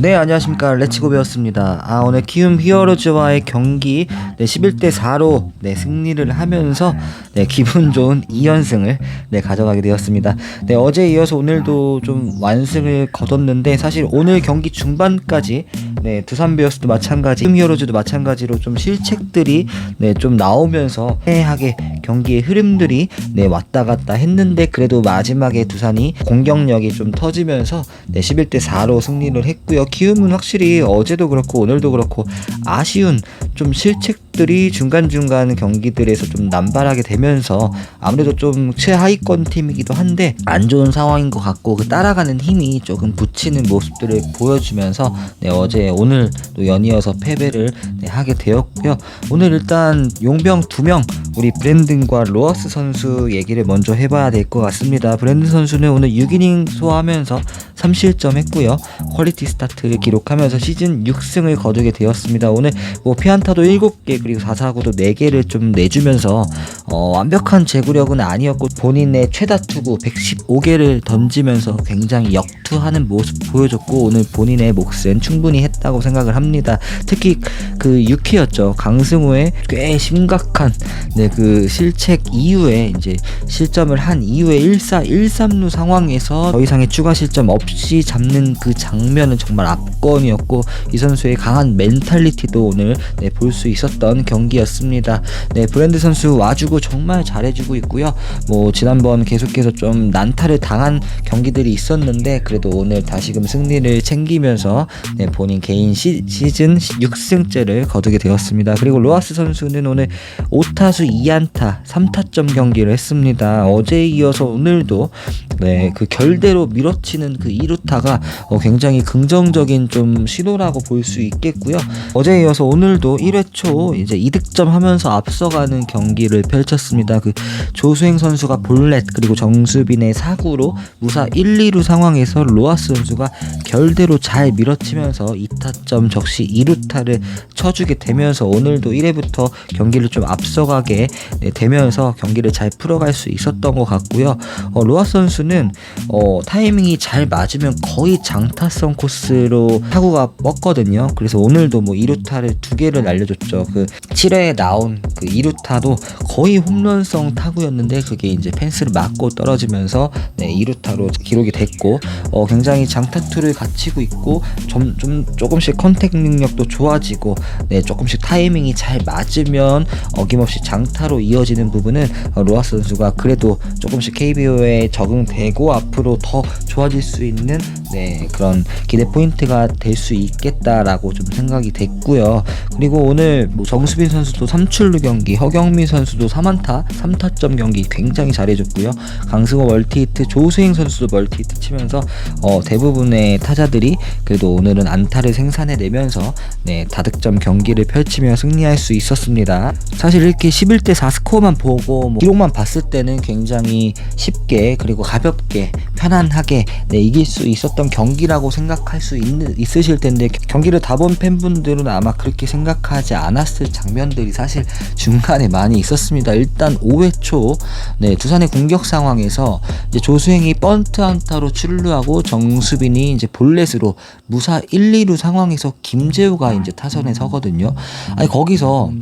네 안녕하십니까. 레츠고 배웠습니다. 아 오늘 키움 히어로즈와의 경기 네 11대 4로 네 승리를 하면서 네 기분 좋은 2연승을 네 가져가게 되었습니다. 네 어제 이어서 오늘도 좀 완승을 거뒀는데 사실 오늘 경기 중반까지 네 두산 베어스도 마찬가지 키움 히어로즈도 마찬가지로 좀 실책들이 네 좀 나오면서 애매하게 경기의 흐름들이 네 왔다 갔다 했는데 그래도 마지막에 두산이 공격력이 좀 터지면서 네 11대 4로 승리를 했고요. 키움은 확실히 어제도 그렇고 오늘도 그렇고 아쉬운 좀 실책들이 중간중간 경기들에서 좀 남발하게 되면서 아무래도 좀 최하위권 팀이기도 한데 안 좋은 상황인 것 같고 그 따라가는 힘이 조금 붙이는 모습들을 보여주면서 네 어제 오늘 또 연이어서 패배를 네, 하게 되었고요. 오늘 일단 용병 두 명 우리 브랜든과 로어스 선수 얘기를 먼저 해봐야 될 것 같습니다. 브랜든 선수는 오늘 6이닝 소화하면서 3실점 했고요. 퀄리티 스타트를 기록하면서 시즌 6승을 거두게 되었습니다. 오늘 뭐 피안타도 7개 그리고 4사구도 4개를 좀 내주면서 어, 완벽한 제구력은 아니었고 본인의 최다 투구 115개를 던지면서 굉장히 역투하는 모습 보여줬고 오늘 본인의 몫은 충분히 했다고 생각을 합니다. 특히 그 6회였죠. 강승우의 꽤 심각한 네, 그 실책 이후에 이제 실점을 한 이후에 1사 1삼루 상황에서 더 이상의 추가 실점 없이 잡는 그 장면은 정말 압권이었고 이 선수의 강한 멘탈리티도 오늘 네, 볼 수 있었던 경기였습니다. 네, 브랜드 선수 와주고 정말 잘해주고 있고요. 뭐 지난번 계속해서 좀 난타를 당한 경기들이 있었는데 그래도 오늘 다시금 승리를 챙기면서 네, 본인 개인 시, 시즌 6승째를 거두게 되었습니다. 그리고 로하스 선수는 오늘 5타수 2안타 3타점 경기를 했습니다. 어제에 이어서 오늘도 네, 그 결대로 밀어치는 그 2루타가 어, 굉장히 긍정적인 좀 시도라고 볼 수 있겠고요. 어제에 이어서 오늘도 1회 초 이제 2득점 하면서 앞서가는 경기를 펼쳤습니다. 그 조수행 선수가 볼넷 그리고 정수빈의 사구로 무사 1, 2루 상황에서 로하스 선수가 결대로 잘 밀어치면서 2타점 적시 2루타를 쳐주게 되면서 오늘도 1회부터 경기를 좀 앞서가게 네, 되면서 경기를 잘 풀어갈 수 있었던 것 같고요. 어, 로하스 선수는 어, 타이밍이 잘 맞 으면 거의 장타성 코스로 타구가 뻗거든요. 그래서 오늘도 뭐 2루타를 두 개를 날려줬죠. 그 7회에 나온 그 2루타도 거의 홈런성 타구였는데 그게 이제 펜스를 맞고 떨어지면서 네, 2루타로 기록이 됐고 어, 굉장히 장타투를 갖추고 있고 좀, 좀 조금씩 컨택 능력도 좋아지고 네, 조금씩 타이밍이 잘 맞으면 어김없이 장타로 이어지는 부분은 어, 로하스 선수가 그래도 조금씩 KBO에 적응되고 앞으로 더 좋아질 수 있는 있는 네, 그런 기대 포인트가 될 수 있겠다라고 좀 생각이 됐고요. 그리고 오늘 뭐 정수빈 선수도 3출루 경기, 허경민 선수도 3안타, 3타점 경기 굉장히 잘해줬고요. 강승호 멀티히트, 조수행 선수도 멀티히트 치면서 어, 대부분의 타자들이 그래도 오늘은 안타를 생산해내면서 네, 다득점 경기를 펼치며 승리할 수 있었습니다. 사실 이렇게 11대 4 스코어만 보고 뭐 기록만 봤을 때는 굉장히 쉽게 그리고 가볍게 편안하게 네, 이길 수 있었던 경기라고 생각할 수 있는, 있으실 텐데 경기를 다 본 팬분들은 아마 그렇게 생각하지 않았을 장면들이 사실 중간에 많이 있었습니다. 일단 5회 초 네, 두산의 공격 상황에서 조수행이 번트 안타로 출루하고 정수빈이 이제 볼넷으로 무사 1, 2루 상황에서 김재우가 이제 타선에 서거든요. 아니 거기서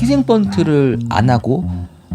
희생 번트를 안 하고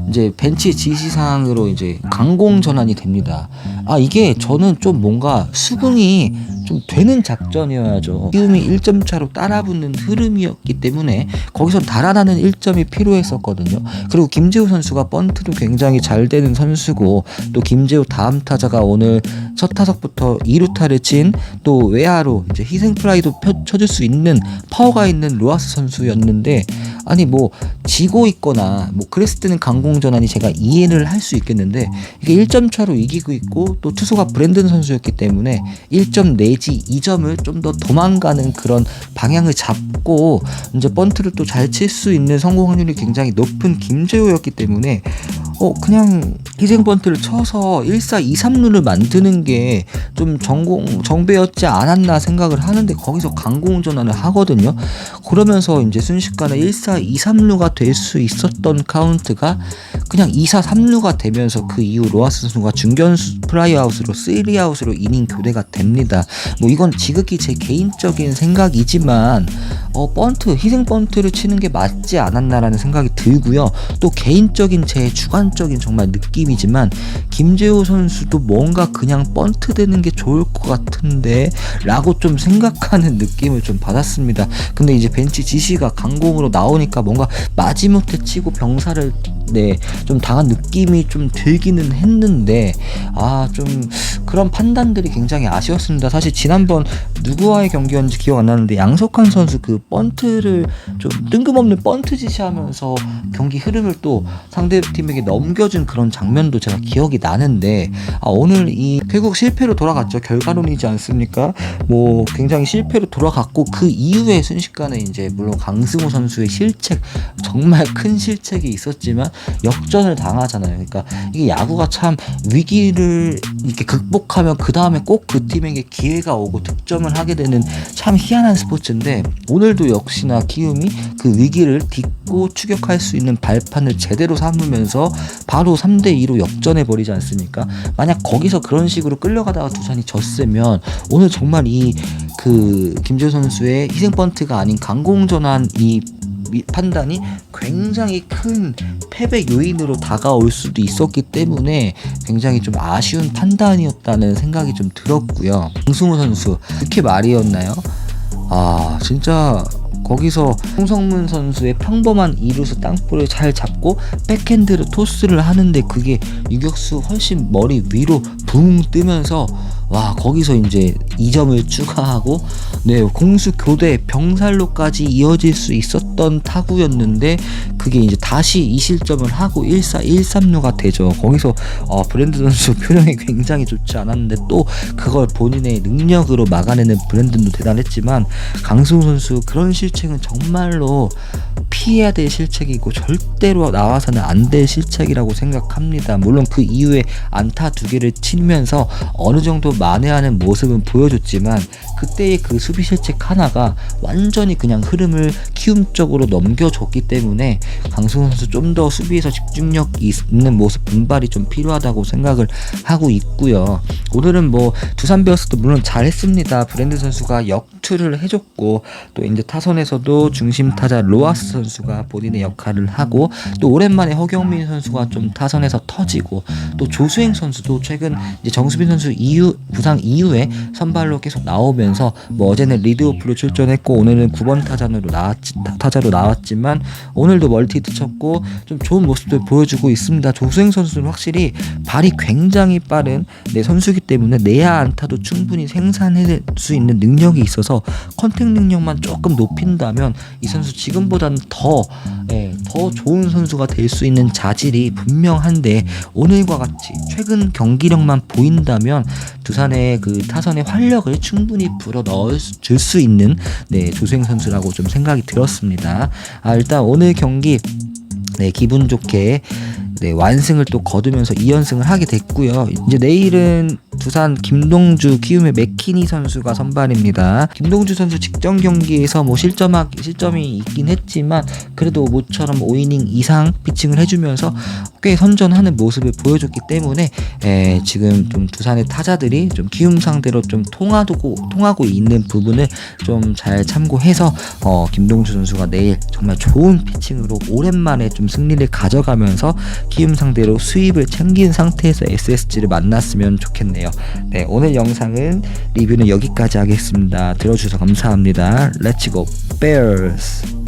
이제 벤치 지시 사항으로 이제 강공 전환이 됩니다. 아 이게 저는 좀 뭔가 수긍이 좀 되는 작전이어야죠. 키움이 1점 차로 따라붙는 흐름이었기 때문에 거기서 달아나는 1점이 필요했었거든요. 그리고 김재우 선수가 번트도 굉장히 잘 되는 선수고 또 김재우 다음 타자가 오늘 첫 타석부터 2루타를 친 또 외야로 이제 희생 플라이도 펴, 쳐줄 수 있는 파워가 있는 로하스 선수였는데 아니 뭐 지고 있거나 뭐 그랬을 때는 강공 전환이 제가 이해를 할 수 있겠는데 이게 1점 차로 이기고 있고 또 투수가 브랜든 선수였기 때문에 1점 내지 2점을 좀 더 도망가는 그런 방향을 잡고 이제 번트를 또 잘 칠 수 있는 성공 확률이 굉장히 높은 김재호였기 때문에 어 그냥 희생 번트를 쳐서 1, 4, 2, 3루를 만드는 게 좀 전공 정배였지 않았나 생각을 하는데 거기서 강공 전환을 하거든요. 그러면서 이제 순식간에 1, 4, 2, 3루가 될 수 있었던 카운트가 그냥 2, 4, 3루가 되면서 그 이후 로하스 선수가 중견수 플라이아웃으로 3아웃으로 이닝 교대가 됩니다. 뭐 이건 지극히 제 개인적인 생각이지만 어 번트 희생 번트를 치는 게 맞지 않았나라는 생각이 들고요. 또 개인적인 제 주관적인 정말 느낌이지만 김재호 선수도 뭔가 그냥 번트 되는 게 좋을 것 같은데 라고 좀 생각하는 느낌을 좀 받았습니다. 근데 이제 벤치 지시가 강공으로 나오니까 뭔가 마지못해 치고 병사를 네, 좀 당한 느낌이 좀 들기는 했는데 아 좀 그런 판단들이 굉장히 아쉬웠습니다. 사실 지난번 누구와의 경기였는지 기억 안 나는데 양석환 선수 그 번트를 좀 뜬금없는 번트 지시하면서 경기 흐름을 또 상대 팀에게 넘겨준 그런 장면도 제가 기억이 나는데 아 오늘 이 결국 실패로 돌아갔죠. 결과론이지 않습니까? 뭐 굉장히 실패로 돌아갔고 그 이후에 순식간에 이제 물론 강승호 선수의 실책 정말 큰 실책이 있었지만 역전을 당하잖아요. 그러니까 이게 야구가 참 위기를 이렇게 극복하면 그 다음에 꼭 그 팀에게 기회가 오고 득점을 하게 되는 참 희한한 스포츠인데 오늘도 역시나 키움이 그 위기를 딛고 추격할 수 있는 발판을 제대로 삼으면서 바로 3대 2로 역전해 버리지 않습니까? 만약 거기서 그런 식으로 끌려가다가 두산이 졌으면 오늘 정말 이 그 김재호 선수의 희생 번트가 아닌 강공 전환 이 미- 판단이 굉장히 큰 패배 요인으로 다가올 수도 있었기 때문에 굉장히 좀 아쉬운 판단이었다는 생각이 좀 들었고요. 강승우 선수 그렇게 말이었나요? 아 진짜 거기서 홍성문 선수의 평범한 이루수 땅볼을 잘 잡고 백핸드를 토스를 하는데 그게 유격수 훨씬 머리 위로 붕 뜨면서 와 거기서 이제 2점을 추가하고 네 공수 교대 병살로까지 이어질 수 있었던 타구였는데 그게 이제 다시 2실점을 하고 1사 1삼루가 되죠. 거기서 어, 브랜드 선수 표정이 굉장히 좋지 않았는데 또 그걸 본인의 능력으로 막아내는 브랜든도 대단했지만 강승우 선수 그런 실책은 정말로 피해야 될 실책이고 절대로 나와서는 안 될 실책이라고 생각합니다. 물론 그 이후에 안타 두 개를 치면서 어느 정도 만회하는 모습은 보여줬지만 그때의 그 수비 실책 하나가 완전히 그냥 흐름을 키움 쪽으로 넘겨줬기 때문에 강승호 선수 좀 더 수비에서 집중력 있는 모습 분발이 좀 필요하다고 생각을 하고 있고요. 오늘은 뭐 두산 베어스도 물론 잘했습니다. 브랜드 선수가 역투를 해줬고 또 이제 타선에서도 중심 타자 로아스 선수가 본인의 역할을 하고 또 오랜만에 허경민 선수가 좀 타선에서 터지고 또 조수행 선수도 최근 이제 정수빈 선수 이후 부상 이후에 선발로 계속 나오면서 뭐 어제는 리드오프로 출전했고 오늘은 9번 타자로 나왔지 타자로 나왔지만 오늘도 멀티히트 쳤고 좀 좋은 모습들 보여주고 있습니다. 조수행 선수는 확실히 발이 굉장히 빠른 내 선수기 때문에 내야 안타도 충분히 생산해낼 수 있는 능력이 있어서 컨택 능력만 조금 높인다면 이 선수 지금보다는 더, 예, 더 좋은 선수가 될 수 있는 자질이 분명한데 오늘과 같이 최근 경기력만 보인다면 두산의 그 타선의 활력을 충분히 불어 넣을 줄수 있는 네, 조수행 선수라고 좀 생각이 들었습니다. 아, 일단 오늘 경기 네, 기분 좋게 네, 완승을 또 거두면서 2연승을 하게 됐고요. 이제 내일은 두산 김동주 키움의 맥키니 선수가 선발입니다. 김동주 선수 직전 경기에서 뭐 실점하 실점이 있긴 했지만 그래도 모처럼 5이닝 이상 피칭을 해주면서 꽤 선전하는 모습을 보여줬기 때문에 에, 지금 좀 두산의 타자들이 좀 키움 상대로 좀 통하고 통하고 있는 부분을 좀 잘 참고해서 어, 김동주 선수가 내일 정말 좋은 피칭으로 오랜만에 좀 승리를 가져가면서 키움 상대로 수입을 챙긴 상태에서 SSG를 만났으면 좋겠네요. 네, 오늘 영상은 리뷰는 여기까지 하겠습니다. 들어주셔서 감사합니다. 렛츠고 베어스